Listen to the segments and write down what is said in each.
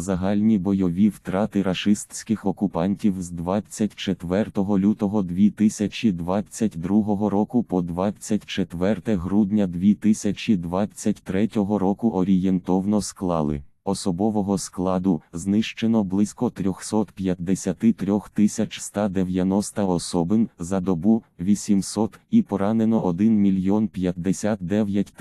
Загальні бойові втрати рашистських окупантів з 24 лютого 2022 року по 24 грудня 2023 року орієнтовно склали. Особового складу знищено близько 353 190 особин за добу 800 і поранено 1 мільйон 59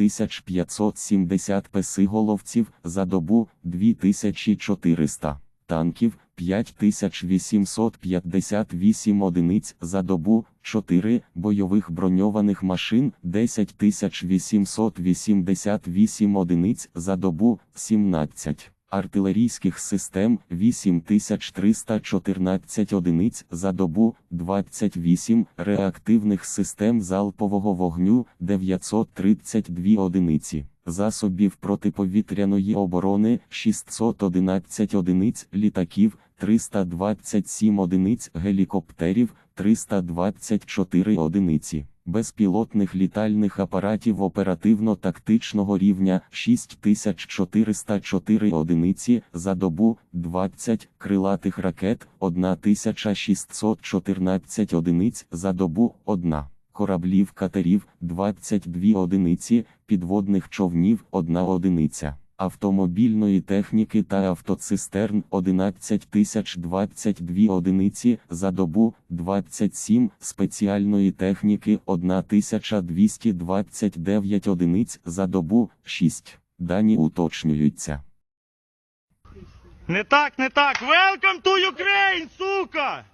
570 песиголовців за добу 2400 танків 5858 одиниць за добу, 4 бойових броньованих машин 10888 одиниць за добу, 17 артилерійських систем 8314 одиниць за добу, 28 реактивних систем залпового вогню 932 одиниці. Засобів протиповітряної оборони 611 одиниць літаків, 327 одиниць гелікоптерів, 324 одиниці. Безпілотних літальних апаратів оперативно-тактичного рівня 6404 одиниці за добу, 20 крилатих ракет, 1614 одиниць за добу, 1 кораблів катерів 22 одиниці, підводних човнів 1 одиниця, автомобільної техніки та автоцистерн 11 022 одиниці за добу, 27 спеціальної техніки 1229 одиниць за добу, 6. Дані уточнюються. Не так, не так. Welcome to Ukraine, сука!